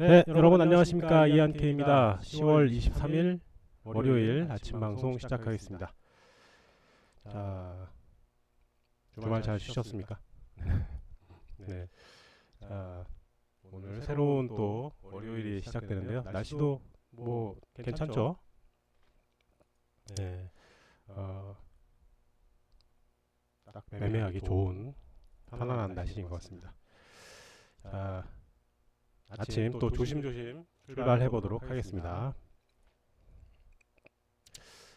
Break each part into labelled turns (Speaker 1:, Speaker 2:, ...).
Speaker 1: 네, 여러분 안녕하십니까 이한케입니다. 10월 23일 월요일 아침 방송 시작하겠습니다. 자, 주말 잘 쉬셨습니까? 네. 자, 오늘 새로운 또 월요일이 시작되는데요. 날씨도 뭐 괜찮죠? 네. 어, 딱 매매하기 좋은 편안한 날씨인 것 같습니다. 자, 아침 또 조심조심 출발해 보도록 하겠습니다.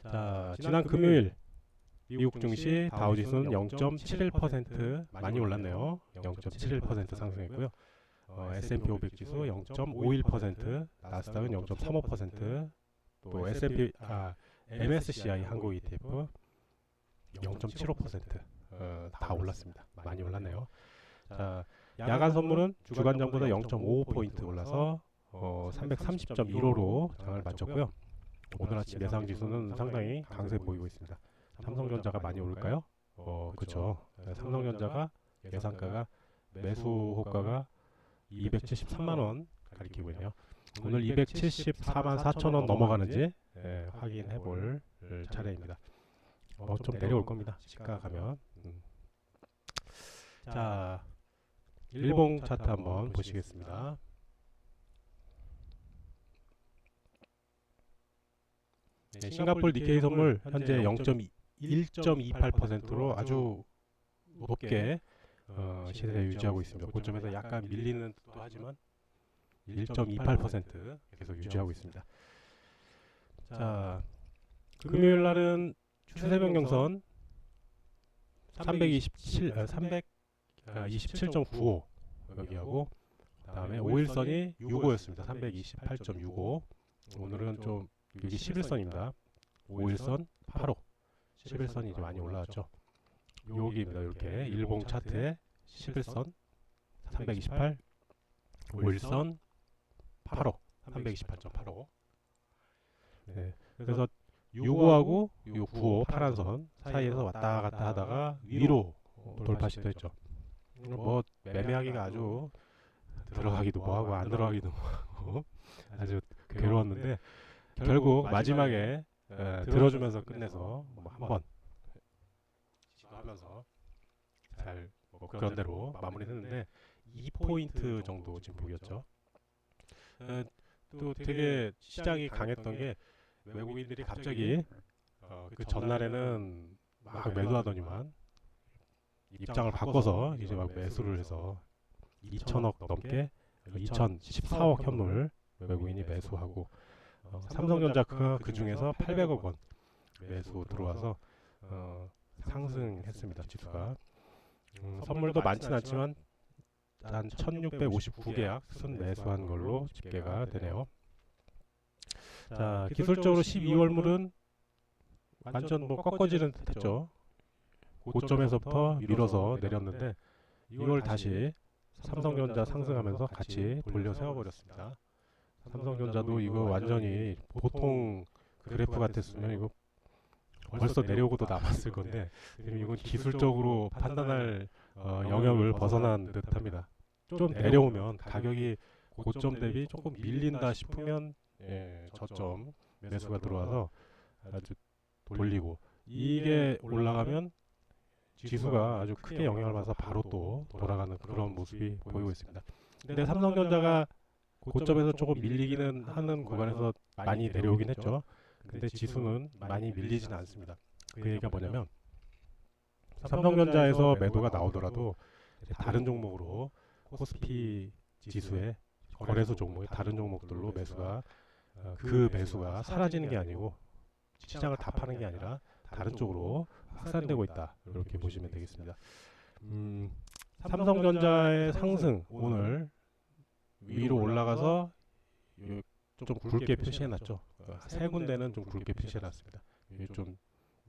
Speaker 1: 자, 지난 금요일 미국 증시 다우지수는 0.71% 많이 올랐네요. 0.71% 상승했고요. 어, S&P 500 지수 0.51%, 나스닥은 0.35%, 또 S&P 아, MSCI 한국 ETF 0.75% 어, 다 올랐습니다. 많이 올랐네요. 자, 야간 선물은 주간 전보다 0.55포인트 올라서 어, 330.15로 장을 마쳤고요. 오늘 아침 예상 지수는 상당히 강세 보이고 있습니다. 삼성전자가 많이 오를까요? 어, 그렇죠. 삼성전자가 예상가가 매수 호가가 273만 원 가리키고 있네요. 오늘 274만 4천 원 넘어가는지 예, 확인해 볼 차례입니다. 어, 좀 내려올 겁니다. 시가 가면. 음. 자, 일봉 차트 한번 보시겠습니다. 네, 싱가폴 니케이 선물 현재 0.1.28%로 아주 높게 어, 시세 유지하고 있습니다. 고점에서 약간 밀리는 듯도 하지만 1.28% 계속 유지하고 있습니다. 자, 금요일 날은 추세 변경선 327, 아, 327.95 여기하고 그다음에 5일선이 65였습니다. 328.65. 오늘은 좀 여기 11선입니다. 5일선 8호. 11선이 이제 많이 올라왔죠. 여기입니다. 이렇게 일봉 차트에 11선 328 5일선 8호 328.85. 네. 그래서 65하고 요95 파란 선 사이에서 왔다 갔다 하다가 위로 돌파 시도했죠. 뭐 매매하기가 아주 들어가기도 뭐하고 안 들어가기도 뭐하고 아주 괴로웠는데 결국 마지막에 에, 들어주면서 끝내서 뭐 한번 시도하면서 잘 뭐 그런 대로 마무리했는데 2포인트 정도 진폭이었죠. 에, 또 되게 시장이 강했던 게 외국인들이 갑자기 어, 그 전날에는 막 매도하더니만 입장을 바꿔서 이제 막 매수를 해서 2천억 넘게 2014억 현물 외국인이 매수하고 어, 삼성전자 그, 그 중에서 800억 원 매수 들어와서 어, 상승했습니다 지수가. 음, 선물도 많진 않지만 한 1659계약 순 매수한 걸로 집계가 되네요. 자 기술적으로 12월물은 완전 뭐 꺾어지는 듯했죠 고점에서부터 밀어서 내렸는데 이걸 다시 삼성전자 상승하면서 같이 돌려 세워버렸습니다. 삼성전자도 이거 완전히 보통 그래프 같았으면 이거 벌써 내려오고도 남았을 건데 지금 이건 기술적으로 판단할 어, 영역을 벗어난 듯합니다. 좀 내려오면 가격이 고점 대비 조금 밀린다 싶으면 예, 저점 매수가 들어와서 아주 돌리고 이게 올라가면 지수가 아주 크게 영향을 받아서 바로 또 돌아가는 그런 모습이 보이고 있습니다. 근데 삼성전자가 고점에서 조금 밀리기는 하는 구간에서 많이 내려오긴 했죠. 근데 지수는 많이 밀리지는 않습니다. 그 얘기가 뭐냐면 삼성전자에서 매도가 나오더라도 다른 종목으로 코스피 지수의 거래소 종목의 다른 종목들로 매수가 어, 그 매수가 사라지는 게 아니고 시장을 다 파는 게 아니라 다른 쪽으로 확산되고 있다 이렇게 보시면 되겠습니다. 음, 삼성전자의 상승 오늘 위로 올라가서 좀 굵게 표시해놨죠. 어, 세 군데는 좀 굵게 표시해놨습니다. 이게 좀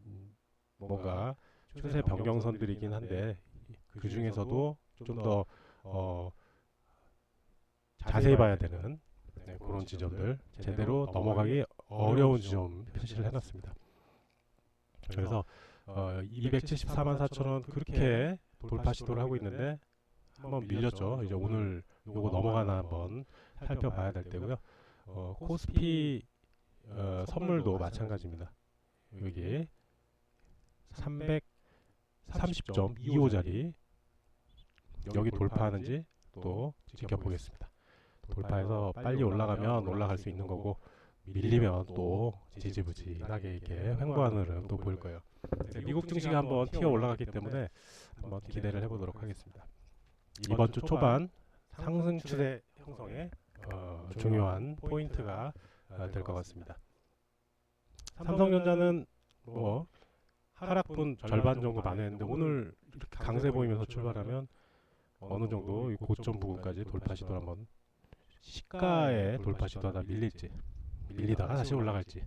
Speaker 1: 음, 뭔가 추세 변경선들이긴 한데 그 중에서도 좀더 어, 자세히 봐야 되는 네, 그런 지점들 제대로 넘어가기 어려운 지점 표시를 해놨습니다. 그래서 어, 274만 4천 원 그렇게 돌파 시도를 하고 있는데 한번 밀렸죠. 이제 오늘 요거 넘어가나 한번 살펴봐야 될 때고요. 어, 코스피 어, 선물도 마찬가지입니다. 여기 330.25짜리 여기 돌파하는지 또 지켜보겠습니다. 돌파해서 빨리 올라가면 올라갈 수 있는 거고 밀리면 또 지지부진하게 이렇게 횡보하는 흐름 또 보일 거예요. 미국 증시가 한번 튀어 올라갔기 때문에 한번 기대를 해보도록 하겠습니다. 이번 주 초반 상승 추세 형성에 어, 중요한 포인트가 어, 될것 같습니다. 삼성전자는 뭐 하락분 절반 정도 만회했는데 오늘 강세 보이면서 출발하면 어느 정도 이 고점 부분까지 돌파 시도 한번 시가에 돌파 시도하다 밀릴지 밀리다가 다시 올라갈지.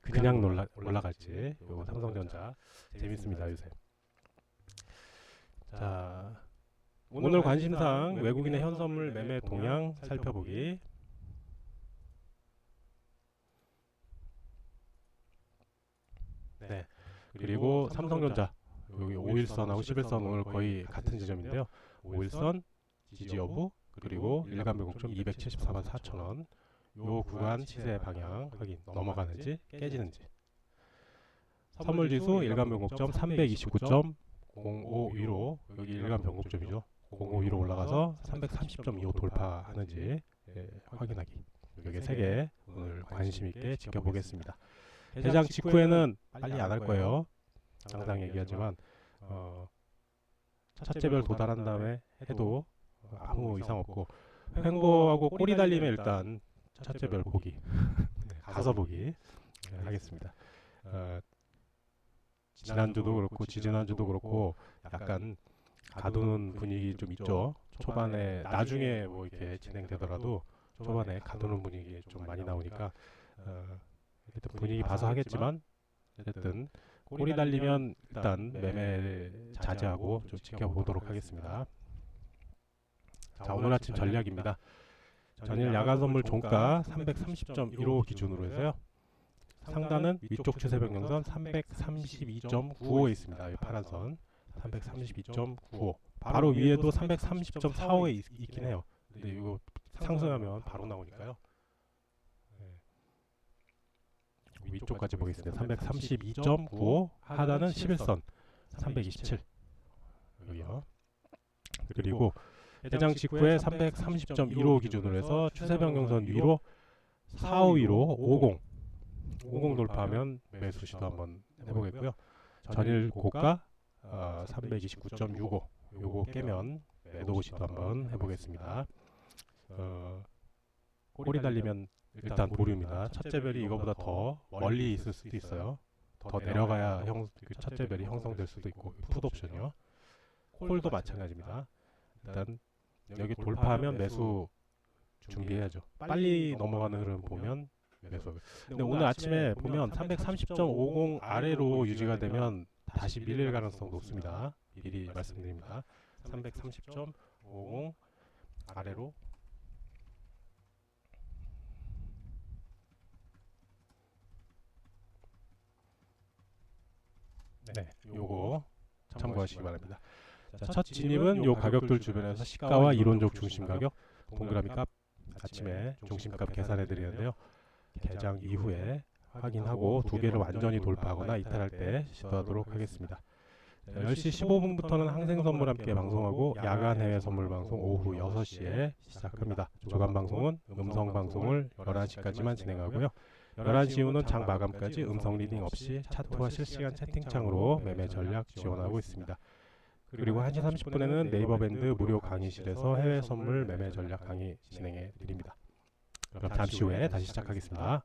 Speaker 1: 그냥 놀라, 올라갈지. 요 삼성전자. 재밌습니다 요새. 자 오늘 관심사항 외국인의 현선물 매매 동향 살펴보기. 네. 그리고 삼성전자. 여기 5일선하고 11선 오늘 거의 같은 지점인데요. 5일선 지지 여부 그리고 일간 변곡점 274만 4천원 요 구간 시세 방향 확인 넘어가는지 깨지는지. 선물 지수 일간 변곡점 329.05 위로 여기 일간 변곡점이죠. 05 위로 올라가서 330.25 돌파하는지 예, 확인하기. 여기 세개 오늘 관심 있게 지켜보겠습니다. 대장 직후에는 빨리 안 할 거예요. 항상 얘기하지만 어, 첫째별 도달한 다음에 해도 아무 이상 없고. 횡보하고 꼬리 달리면 일단 첫째별 보기 네, 가서 보기 네, 하겠습니다. 어, 지난주도 그렇고 지지난주도 그렇고 약간 가두는 분위기 좀 있죠. 초반에 나중에 뭐 이렇게 진행되더라도 초반에 가두는 분위기 좀 많이 나오니까 어, 일단 분위기 봐서 하겠지만 어쨌든 꼬리 달리면 일단 매매 자제하고 좀 지켜보도록 하겠습니다. 자 오늘 아침 전략입니다. 전일 야간 선물 종가 330.15 기준으로 해서요. 상단은 위쪽 추세 변경선 332.95에 있습니다. 이 파란 선 332.95. 바로 위에도 330.45에 있, 있긴 해요. 근데 이거 상승하면 바로 나오니까요. 네. 위쪽까지 보겠습니다. 332.95 하단은 11선 327 여기요. 그리고 해장 직후에 330.15 기준으로 해서 추세 변경선 위로 4, 5 위로 50 50 돌파하면 매수 시도 한번 해보겠고요. 전일 고가 어, 329.65 요거 깨면 매도 시도 한번 해보겠습니다. 어, 꼬리 달리면 일단 보류입니다. 첫째 별이 이거보다 더 멀리 있을 수도 있어요. 더 내려가야 형, 그 첫째 별이 형성될 수도 있고 풋 옵션이요. 콜도 마찬가지입니다. 일단 여기 돌파하면 매수 준비해야죠. 빨리 넘어가는 흐름 보면 매수. 근데 오늘 아침에 보면 330.50 아래로 유지가 되면 다시 밀릴 가능성 높습니다. 미리 말씀드립니다. 330.50 아래로 네, 요거 참고하시기 바랍니다. 자, 첫 진입은 요 가격들 주변에서 시가와 이론적 중심 가격 동그라미 값 아침에 중심값 계산해 드리는데요. 개장 이후에 확인하고 두 개를 완전히 돌파하거나 이탈할 때 시도하도록 하겠습니다. 자, 10시 15분부터는 항생 선물 함께 방송하고 야간 해외 선물 방송 오후 6시에 시작합니다. 주간 방송은 음성 방송을 11시까지만 진행하고요. 11시 이후는 장 마감까지 음성 리딩 없이 차트와 실시간 채팅창으로 매매 전략 지원하고 있습니다. 그리고 1시 30분에는 네이버 밴드 무료 강의실에서 해외 선물 매매 전략 강의 진행해 드립니다. 그럼 잠시 후에 다시 시작하겠습니다.